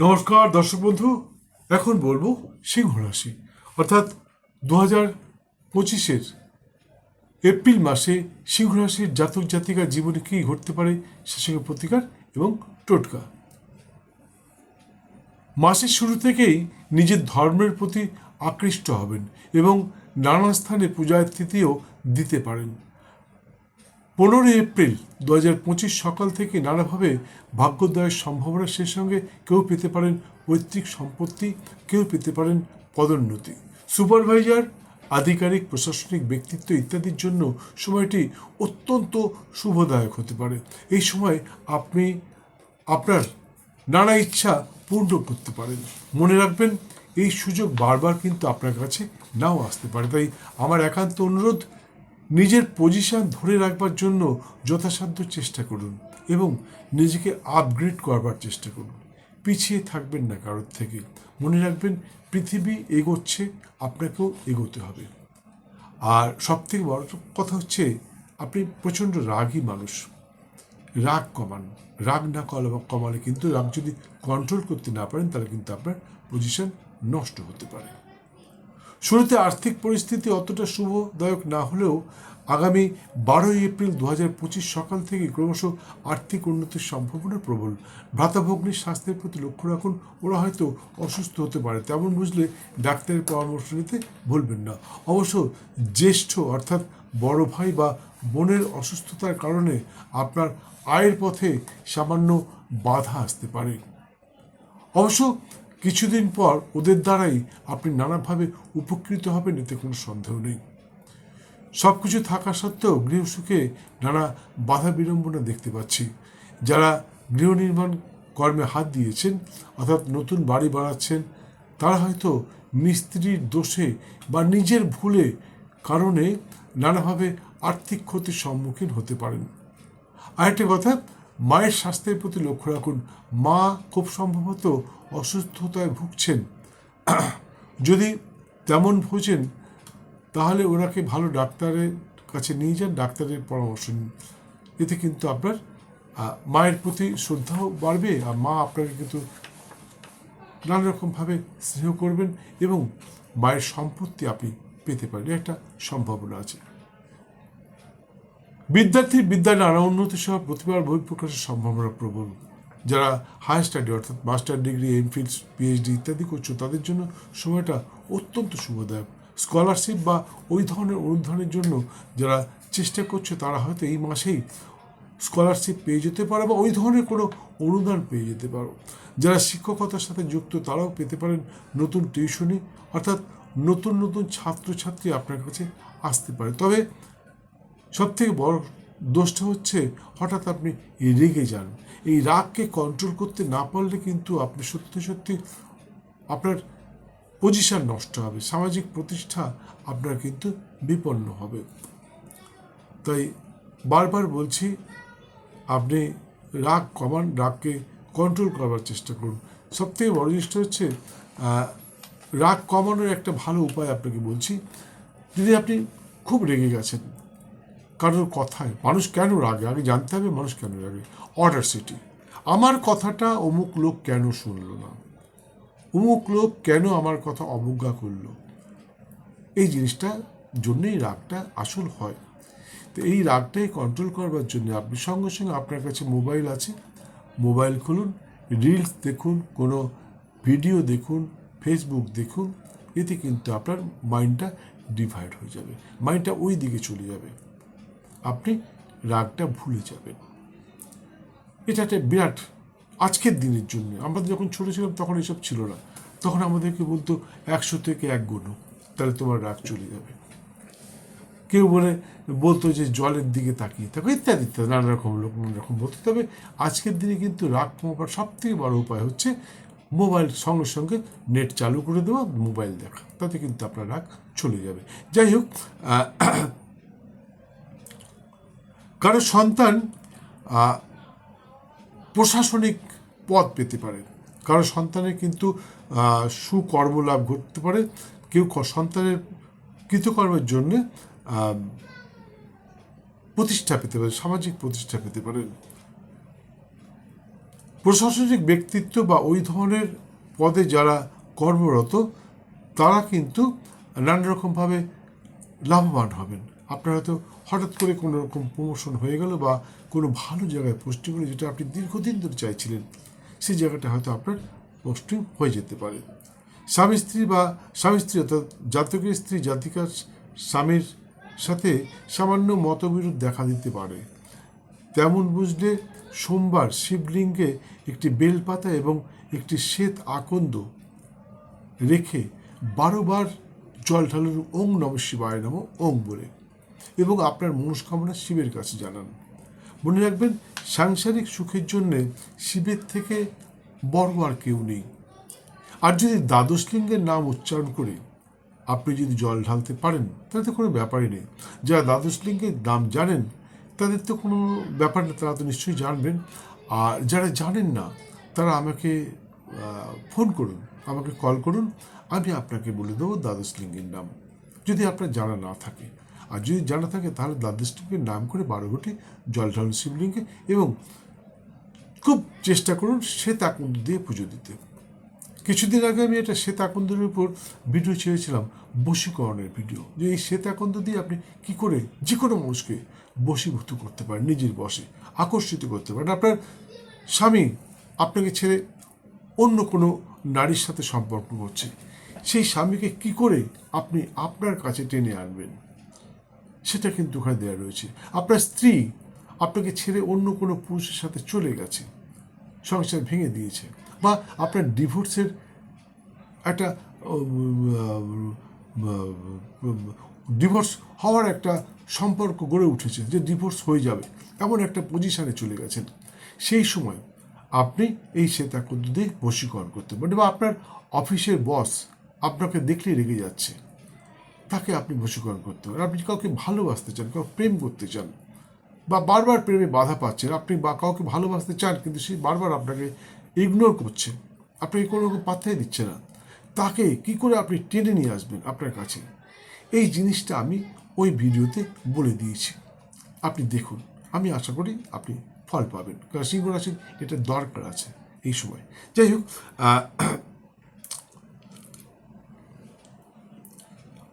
নমস্কার, দর্শক বন্ধু। এখন বলব সিংহ রাশি। অর্থাৎ দু হাজার পঁচিশের এপ্রিল মাসে সিংহ রাশির জাতক জাতিকার জীবনে কী ঘটতে পারে, সে সঙ্গে প্রতিকার এবং টোটকা। মাসের শুরু থেকেই নিজের ধর্মের প্রতি আকৃষ্ট হবেন এবং নানা স্থানে পূজার তিথিও দিতে পারেন। পনেরোই এপ্রিল দু হাজার পঁচিশ সকাল থেকে নানাভাবে ভাগ্যোদয়ের সম্ভাবনা সেই সঙ্গে কেউ পেতে পারেন পৈতৃক সম্পত্তি, কেউ পেতে পারেন পদোন্নতি। সুপারভাইজার, আধিকারিক, প্রশাসনিক ব্যক্তিত্ব ইত্যাদির জন্য সময়টি অত্যন্ত শুভদায়ক হতে পারে। এই সময় আপনি, আপনার নানা ইচ্ছা পূর্ণ করতে পারেন। মনে রাখবেন, এই সুযোগ বারবার কিন্তু আপনার কাছে নাও আসতে পারে। তাই আমার একান্ত অনুরোধ নিজের পজিশন ধরে রাখবার জন্য যথাসাধ্য চেষ্টা করুন এবং নিজেকে আপগ্রেড করবার চেষ্টা করুন। পিছিয়ে থাকবেন না কারোর থেকে। মনে রাখবেন, পৃথিবী এগোচ্ছে, আপনাকেও এগোতে হবে। আর সবথেকে বড় কথা হচ্ছে, আপনি প্রচণ্ড রাগী মানুষ। রাগ কমান। রাগ না কলা- কমালে কিন্তু রাগ যদি কন্ট্রোল করতে না পারেন, তাহলে কিন্তু আপনার পজিশন নষ্ট হতে পারে। শুরুতে আর্থিক পরিস্থিতি অতটা শুভদায়ক না হলেও আগামী বারোই এপ্রিল দু হাজার পঁচিশ সকাল থেকে ক্রমশ আর্থিক উন্নতির সম্ভাবনা প্রবল। ভ্রাতাভগ্নির স্বাস্থ্যের প্রতি লক্ষ্য রাখুন, ওরা হয়তো অসুস্থ হতে পারে। তেমন বুঝলে ডাক্তারের পরামর্শ নিতে ভুলবেন না। অবশ্য জ্যেষ্ঠ অর্থাৎ বড় ভাই বা বোনের অসুস্থতার কারণে আপনার আয়ের পথে সামান্য বাধা আসতে পারে। অবশ্য কিছুদিন পর ওদের দ্বারাই আপনি নানাভাবে উপকৃত হবেন, এতে কোনো সন্দেহ নেই। সব কিছু থাকা সত্ত্বেও গৃহসুখে নানা বাধা বিড়ম্বনা দেখতে পাচ্ছি। যারা গৃহ নির্মাণ কর্মে হাত দিয়েছেন, অর্থাৎ নতুন বাড়ি বানাচ্ছেন, তারা হয়তো মিস্ত্রির দোষে বা নিজের ভুলে কারণে নানাভাবে আর্থিক ক্ষতির সম্মুখীন হতে পারেন। আরেকটা কথা মায়ের স্বাস্থ্যের প্রতি লক্ষ্য রাখুন। মা খুব সম্ভবত অসুস্থতায় ভুগছেন। যদি তেমন ভোজেন, তাহলে ওনাকে ভালো ডাক্তারের কাছে নিয়ে যান, ডাক্তারের পরামর্শ নিন। এতে কিন্তু আপনার মায়ের প্রতি শ্রদ্ধাও বাড়বে আর মা আপনাকে কিন্তু নানা রকমভাবে স্নেহ করবেন এবং মায়ের সম্পত্তি আপনি পেতে পারেন। একটা সম্ভাবনা আছে। বিদ্যার্থী বিদ্যার নানা উন্নতি সহ প্রতিভার বহিঃপ্রকাশের সম্ভাবনা প্রবল। যারা হায়ার স্টাডি অর্থাৎ মাস্টার ডিগ্রি এমফিল পিএইচডি ইত্যাদি করছ, তাদের জন্য সময়টা অত্যন্ত শুভদায়ক। স্কলারশিপ বা ওই ধরনের অনুদানের জন্য যারা চেষ্টা করছে, তারা হয়তো এই মাসেই স্কলারশিপ পেয়ে যেতে পারো বা ওই ধরনের কোনো অনুদান পেয়ে যেতে পারো। যারা শিক্ষকতার সাথে যুক্ত, তারাও পেতে পারেন নতুন টিউশনি অর্থাৎ নতুন নতুন ছাত্রছাত্রী আপনার কাছে আসতে পারে। তবে সব থেকে বড় দোষটা হচ্ছে হঠাৎ আপনি রেগে যান। এই রাগকে কন্ট্রোল করতে না পারলে কিন্তু আপনি সত্যি সত্যি আপনার পজিশন নষ্ট হবে, সামাজিক প্রতিষ্ঠা আপনার কিন্তু বিপন্ন হবে। তাই বারবার বলছি, আপনি রাগ কমান, রাগকে কন্ট্রোল করবার চেষ্টা করুন। সবথেকে বড় জিনিসটা হচ্ছে রাগ কমানোর একটা ভালো উপায় আপনাকে বলছি, যদি আপনি খুব রেগে গেছেন কারোর কথায়, মানুষ কেন রাগে? আগে জানতে হবে মানুষ কেন রাগে। অর্ডার সিটি আমার কথাটা অমুক লোক কেন শুনলো না? অমুক লোক কেন আমার কথা অবজ্ঞা করল? এই জিনিসটা জন্যই রাগটা আসল হয়। তো এই রাগটাই কন্ট্রোল করবার জন্য আপনি সঙ্গে সঙ্গে আপনার কাছে মোবাইল আছে। মোবাইল খুলুন রিলস দেখুন, কোনো ভিডিও দেখুন ফেসবুক দেখুন, এতে কিন্তু আপনার মাইন্ডটা ডিভাইড হয়ে যাবে। মাইন্ডটা ওই দিকে চলে যাবে। আপনি রাগটা ভুলে যাবেন। এটা একটা বিরাট আজকের দিনের জন্য। আমরা যখন ছোটো ছিলাম তখন এসব ছিল না। তখন আমাদেরকে বলতো, একশো থেকে এক গুণ, তাহলে তোমার রাগ চলে যাবে। কেউ বলে, বলতো যে, জলের দিকে তাকিয়ে থাকো, ইত্যাদি ইত্যাদি, নানা রকম লোক, নানা রকম বলতো। তবে আজকের দিনে কিন্তু রাগ কমাবার সব থেকে বড় উপায় হচ্ছে মোবাইল সঙ্গে সঙ্গে নেট চালু করে দেওয়া, মোবাইল দেখা। তাতে কিন্তু আপনার রাগ চলে যাবে। যাই হোক কারও সন্তান প্রশাসনিক পদ পেতে পারে। কারও সন্তানের কিন্তু সুকর্ম লাভ ঘটতে পারে। কেউ সন্তানের কৃতকর্মের জন্য প্রতিষ্ঠা পেতে পারে, সামাজিক প্রতিষ্ঠা পেতে পারেন প্রশাসনিক ব্যক্তিত্ব বা ওই ধরনের পদে যারা কর্মরত, তারা কিন্তু নানা রকমভাবে লাভবান হবেন। আপনার হয়তো হঠাৎ করে কোনো রকম প্রমোশন হয়ে গেল বা কোনো ভালো জায়গায় পোস্টিং হলো যেটা আপনি দীর্ঘদিন ধরে চাইছিলেন, সেই জায়গাটা হয়তো আপনার পোস্টিং হয়ে যেতে পারে। স্বামী স্ত্রী বা স্বামী স্ত্রী অর্থাৎ জাতকের স্ত্রী, জাতিকার স্বামীর সাথে সামান্য মতবিরোধ দেখা দিতে পারে। তেমন বুঝলে সোমবার শিবলিঙ্গে একটি বেলপাতা এবং একটি শ্বেত আকন্দ রেখে বারোবার জল ঢালুন ওং নম শিবায় নম ওং বলে এবং আপনার মনস্কামনা শিবের কাছে জানান। মনে রাখবেন, সাংসারিক সুখের জন্য শিবের থেকে বড় আর কেউ নেই। আর যদি দ্বাদশ লিঙ্গের নাম উচ্চারণ করে আপনি যদি জল ঢালতে পারেন তাহলে তো কোনো ব্যাপারই নেই। যারা দ্বাদশ লিঙ্গের নাম জানেন, তাদের তো কোনো ব্যাপার না তারা তো নিশ্চয়ই জানবেন। আর যারা জানেন না, তারা আমাকে ফোন করুন, আমাকে কল করুন, আমি আপনাকে বলে দেবো দ্বাদশ লিঙ্গের নাম। যদি আপনার জানা না থাকে আর যদি জানা থাকে, তাহলে দ্বাদশ লিঙ্গের নাম করে বারো ঘটি জল ঢালুন শিবলিঙ্গে এবং খুব চেষ্টা করুন শ্বেত আকুণ্ড দিয়ে পুজো দিতে। কিছুদিন আগে আমি একটা শ্বেত আকন্দের উপর ভিডিও ছেড়েছিলাম, বশীকরণের ভিডিও যে এই শ্বেত আকন্দ দিয়ে আপনি কি করে যে কোনো মানুষকে বশীভূত করতে পারেন, নিজের বসে আকর্ষিত করতে পারেন। আপনার স্বামী আপনাকে ছেড়ে অন্য কোনো নারীর সাথে সম্পর্ক করছে। সেই স্বামীকে কি করে আপনি আপনার কাছে টেনে আনবেন? সেটা কিন্তু ওখানে দেওয়া রয়েছে। আপনার স্ত্রী আপনাকে ছেড়ে অন্য কোনো পুরুষের সাথে চলে গেছে, সংসার ভেঙে দিয়েছে, বা আপনার ডিভোর্সের একটা ডিভোর্স হওয়ার একটা সম্পর্ক গড়ে উঠেছে, যে ডিভোর্স হয়ে যাবে, এমন একটা পজিশনে চলে গেছেন। সেই সময় আপনি এই শ্বেতাকুদ্দ দিয়ে বশীকরণ করতে পারেন, বা আপনার অফিসের বস আপনাকে দেখলেই রেগে যাচ্ছে। তাকে আপনি বশীকরণ করতে পারেন। আপনি কাউকে ভালোবাসতে চান, কাউকে প্রেম করতে চান, বা বারবার প্রেমে বাধা পাচ্ছেন, আপনি বা কাউকে ভালোবাসতে চান, কিন্তু সে বারবার আপনাকে ইগনোর করছে, আপনাকে কোনো রকম পাত্তাই দিচ্ছে না, তাকে কি করে আপনি টেনে নিয়ে আসবেন আপনার কাছে? এই জিনিসটা আমি ওই ভিডিওতে বলে দিয়েছি। আপনি দেখুন, আমি আশা করি আপনি ফল পাবেন। কারণ সিংহ রাশির এটা দরকার আছে এই সময়। যাই হোক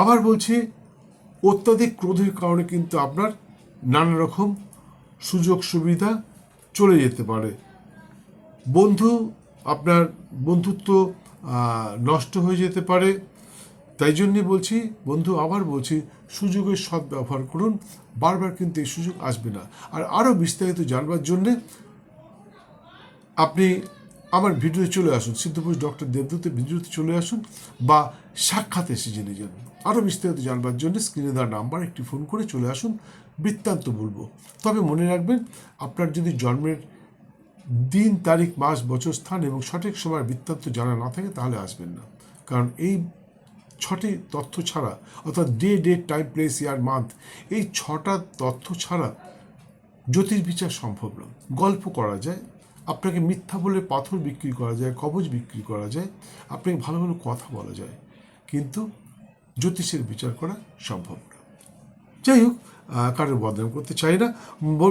আবার বলছি, অত্যাধিক ক্রোধের কারণে কিন্তু আপনার নানা রকম সুযোগ সুবিধা চলে যেতে পারে। বন্ধু, আপনার বন্ধুত্ব নষ্ট হয়ে যেতে পারে। তাই জন্যে বলছি, বন্ধু, আবার বলছি, সুযোগের সৎ ব্যবহার করুন। বারবার কিন্তু এই সুযোগ আসবে না। আর আরও বিস্তারিত জানবার জন্যে আপনি আমার ভিডিওতে চলে আসুন। সিদ্ধপুরুষ ডক্টর দেবদূতের ভিডিওতে চলে আসুন বা সাক্ষাৎ এসে জেনে যান। আরও বিস্তারিত জানবার জন্য স্ক্রিনে দেওয়া নাম্বার একটি ফোন করে চলে আসুন, বৃত্তান্ত বলব। তবে মনে রাখবেন, আপনার যদি জন্মের দিন, তারিখ, মাস, বছর, স্থান এবং সঠিক সময় বৃত্তান্ত জানা না থাকে, তাহলে আসবেন না। কারণ এই ছটি তথ্য ছাড়া, অর্থাৎ day date time place year month এই ছটা তথ্য ছাড়া জ্যোতির্বিচার সম্ভব না গল্প করা যায়, আপনাকে মিথ্যা বলে পাথর বিক্রি করা যায় কবজ বিক্রি করা যায়, আপনাকে ভালো ভালো কথা বলা যায়। কিন্তু জ্যোতিষের বিচার করা সম্ভব না। যাই হোক কারোর বদনাম করতে চাই না।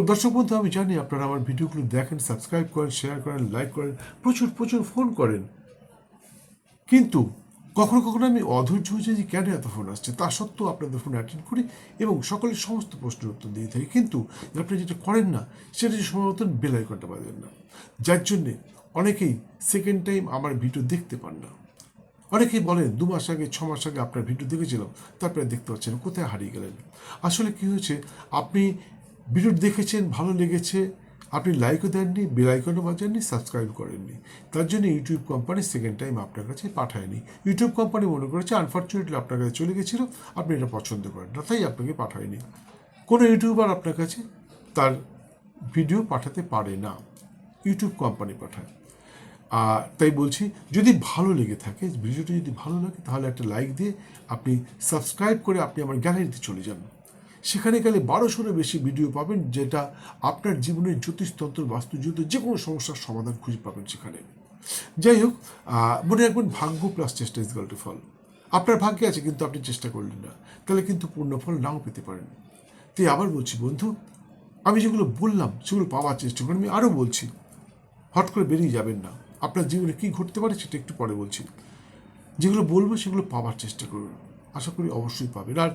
দর্শক বন্ধু, আমি জানি আপনারা আমার ভিডিওগুলো দেখেন সাবস্ক্রাইব করেন শেয়ার করেন লাইক করেন, প্রচুর প্রচুর ফোন করেন। কিন্তু কখনো কখনো আমি অধৈর্য হয়ে যাই যে কেন এত ফোন আসছে, তা সত্ত্বেও আপনাদের ফোন অ্যাটেন্ড করি এবং সকলের সমস্ত প্রশ্নের উত্তর দিয়ে থাকি। কিন্তু আপনি যেটা করেন না, সেটা যে সময় মতন বেল আইকনটা বাজবেন না। যার জন্যে অনেকেই সেকেন্ড টাইম আমার ভিডিও দেখতে পান না। অনেকেই বলেন, দু মাস আগে, ছ মাস আগে আপনার ভিডিও দেখেছিলাম তারপরে দেখতে পাচ্ছেন, কোথায় হারিয়ে গেলেন? আসলে কি হয়েছে, আপনি ভিডিও দেখেছেন, ভালো লেগেছে, আপনি লাইকও দেননি, বেল আইকনও বাজাননি, সাবস্ক্রাইব করেননি। তার জন্য ইউটিউব কোম্পানি সেকেন্ড টাইম আপনার কাছে পাঠায়নি। ইউটিউব কোম্পানি মনে করেছে আনফর্চুনেটলি আপনার কাছে চলে গেছিল, আপনি এটা পছন্দ করেন না, তাই আপনাকে পাঠায়নি। কোনো ইউটিউবার আপনার কাছে তার ভিডিও পাঠাতে পারে না। ইউটিউব কোম্পানি পাঠায়। তাই বলছি, যদি ভালো লেগে থাকে, ভিডিওটি যদি ভালো লাগে, তাহলে একটা লাইক দিয়ে আপনি সাবস্ক্রাইব করে আপনি আমার গ্যালারিতে চলে যান। সেখানে গেলে বারোশোরও বেশি ভিডিও পাবেন, যেটা আপনার জীবনের জ্যোতিষতন্ত্র বাস্তুযুদ্ধ যে কোনো সমস্যার সমাধান খুঁজে পাবেন সেখানে। যাই হোক মনে রাখবেন ভাগ্য প্লাস চেষ্টা ইজ টু ফল। আপনার ভাগ্যে আছে, কিন্তু আপনি চেষ্টা করলেন না। তাহলে কিন্তু পূর্ণ ফল নাও পেতে পারেন। তাই আবার বলছি, বন্ধু, আমি যেগুলো বললাম, সেগুলো পাওয়ার চেষ্টা করেন আমি আরও বলছি হট করে বেরিয়ে যাবেন না। আপনার জীবনে কী ঘটতে পারে সেটা একটু পরে বলছি। যেগুলো বলব সেগুলো পাওয়ার চেষ্টা করুন। আশা করি অবশ্যই পাবেন। আর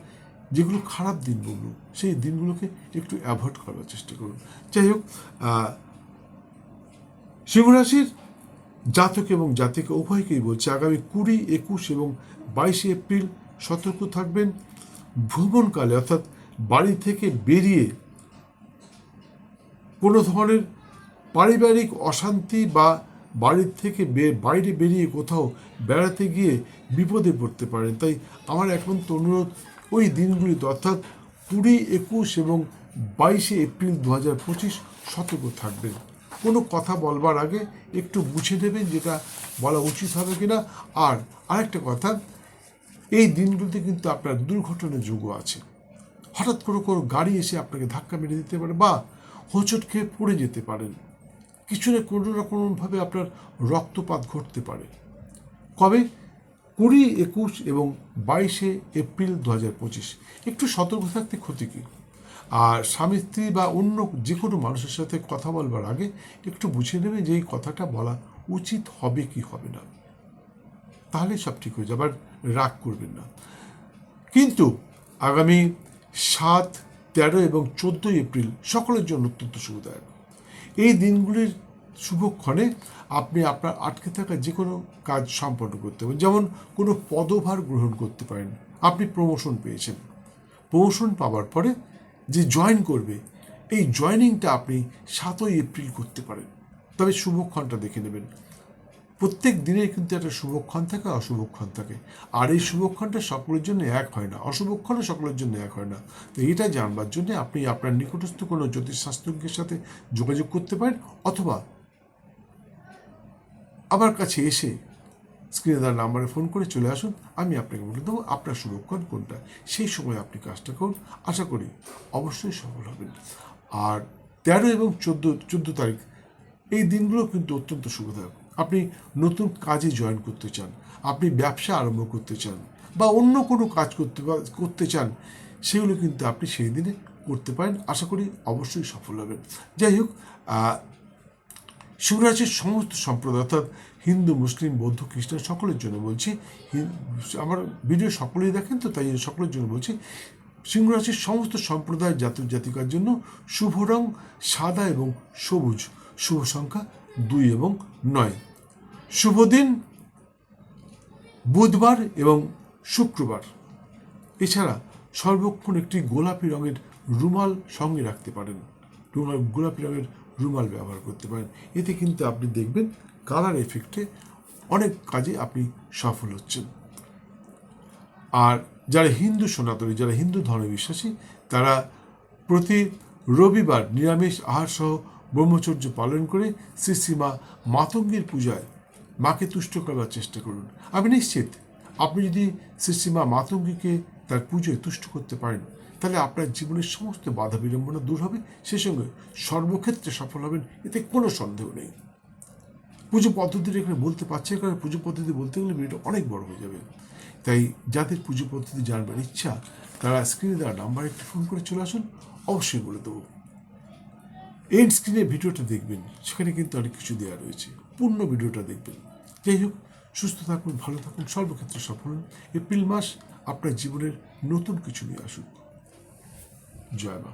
যেগুলো খারাপ দিন বলব, সেই দিনগুলোকে একটু অ্যাভয়েড করার চেষ্টা করুন। যাই হোক সিংহরাশির জাতক এবং জাতিকা উভয়কেই বলছে, আগামী কুড়ি, একুশ এবং বাইশে এপ্রিল সতর্ক থাকবেন। ভ্রমণকালে অর্থাৎ বাড়ি থেকে বেরিয়ে কোনো ধরনের পারিবারিক অশান্তি বা বাড়ির থেকে বাইরে বেরিয়ে কোথাও বেড়াতে গিয়ে বিপদে পড়তে পারেন। তাই আমার এখন তো অনুরোধ, ওই দিনগুলিতে অর্থাৎ কুড়ি, একুশ এবং বাইশে এপ্রিল দু হাজার পঁচিশ সতর্ক থাকবেন। কোনো কথা বলবার আগে একটু বুঝে নেবেন যেটা বলা উচিত হবে কিনা। আর আরেকটা কথা, এই দিনগুলিতে কিন্তু আপনার দুর্ঘটনার যোগ্য আছে। হঠাৎ করে কোনো গাড়ি এসে আপনাকে ধাক্কা মেরে দিতে পারে বা হোঁচট খেয়ে পড়ে যেতে পারেন। কিছু না কোনো না কোনোভাবে আপনার রক্তপাত ঘটতে পারে। কবে? কুড়ি, একুশ এবং বাইশে এপ্রিল দু হাজার পঁচিশ। একটু সতর্ক থাকতে ক্ষতি কী? আর স্বামী, স্ত্রী বা অন্য যে কোনো মানুষের সাথে কথা বলবার আগে একটু বুঝে নেবে যে এই কথাটা বলা উচিত হবে কি হবে না। তাহলে সব ঠিক হয়ে যাবে, আর রাগ করবেন না। কিন্তু আগামী সাত, তেরো এবং চোদ্দোই এপ্রিল সকলের জন্য অত্যন্ত শুভদায়ক। এই দিনগুলির শুভক্ষণে আপনি আপনার আটকে থাকা যে কোনো কাজ সম্পন্ন করতে পারেন। যেমন কোনো পদভার গ্রহণ করতে পারেন। আপনি প্রমোশন পেয়েছেন। প্রমোশন পাওয়ার পরে যে জয়েন করবে, এই জয়েনিংটা আপনি সাতই এপ্রিল করতে পারেন। তবে শুভক্ষণটা দেখে নেবেন। প্রত্যেক দিনের কিন্তু একটা শুভক্ষণ থাকে, অশুভক্ষণ থাকে। আর এই শুভক্ষণটা সকলের জন্য এক হয় না, অশুভক্ষণও সকলের জন্য এক হয় না। তো এটা জানবার জন্য আপনি আপনার নিকটস্থ কোনো জ্যোতিষশাস্ত্রজ্ঞের সাথে যোগাযোগ করতে পারেন, অথবা আমার কাছে এসে স্ক্রিনে দেওয়ার নাম্বারে ফোন করে চলে আসুন, আমি আপনাকে বলে দেবো আপনার শুভক্ষণ কোনটা। সেই সময় আপনি কাজটা করুন, আশা করি অবশ্যই সফল হবেন। আর তেরো এবং চোদ্দ চোদ্দ তারিখ, এই দিনগুলো কিন্তু অত্যন্ত শুভদায়ক। আপনি নতুন কাজে জয়েন করতে চান, আপনি ব্যবসা আরম্ভ করতে চান বা অন্য কোনো কাজ করতে করতে চান, সেগুলো কিন্তু আপনি সেই দিনে করতে পারেন। আশা করি অবশ্যই সফল হবেন। যাই হোক শিবরাজের সমস্ত সম্প্রদায় অর্থাৎ হিন্দু, মুসলিম, বৌদ্ধ, খ্রিস্টান সকলের জন্য বলছি আমার ভিডিও সকলেই দেখেন তো, তাই সকলের জন্য বলছি সিংহরাশির সমস্ত সম্প্রদায় জাতক জাতিকার জন্য শুভ রং সাদা এবং সবুজ, শুভ সংখ্যা দুই এবং নয়। শুভ দিন, বুধবার এবং শুক্রবার। এছাড়া সর্বক্ষণ একটি গোলাপি রঙের রুমাল সঙ্গে রাখতে পারেন। রুমাল, গোলাপি রঙের রুমাল ব্যবহার করতে পারেন। এতে কিন্তু আপনি দেখবেন কালার এফেক্টে অনেক কাজে আপনি সফল হচ্ছেন। আর যারা হিন্দু সনাতনী, যারা হিন্দু ধর্মে বিশ্বাসী তারা প্রতি রবিবার নিরামিষ আহার সহ ব্রহ্মচর্য পালন করে শ্রী শ্রীমা মাতঙ্গীর পূজায় মাকে তুষ্ট করার চেষ্টা করুন। আমি নিশ্চিত আপনি যদি শ্রী শ্রীমা মাতঙ্গীকে তার পুজোয় তুষ্ট করতে পারেন, তাহলে আপনার জীবনের সমস্ত বাধা বিড়ম্বনা দূর হবে। সেই সঙ্গে সর্বক্ষেত্রে সফল হবেন, এতে কোনো সন্দেহ নেই। পুজো পদ্ধতিটা এখানে বলতে পারছে কারণ পুজো পদ্ধতি বলতে গেলে ভিডিওটা অনেক বড় হয়ে যাবে। তাই যাদের পুজো পদ্ধতি জানবার ইচ্ছা, তারা স্ক্রিনে দেওয়া নাম্বার একটু ফোন করে চলে আসুন, অবশ্যই বলে দেবো। এন্ড স্ক্রিনে ভিডিওটা দেখবেন, সেখানে কিন্তু অনেক কিছু দেওয়া রয়েছে। পূর্ণ ভিডিওটা দেখবেন। যাই হোক, সুস্থ থাকুন, ভালো থাকুন, সর্বক্ষেত্রে সফল এপ্রিল মাস আপনার জীবনের নতুন কিছু নিয়ে আসুক। জয় মা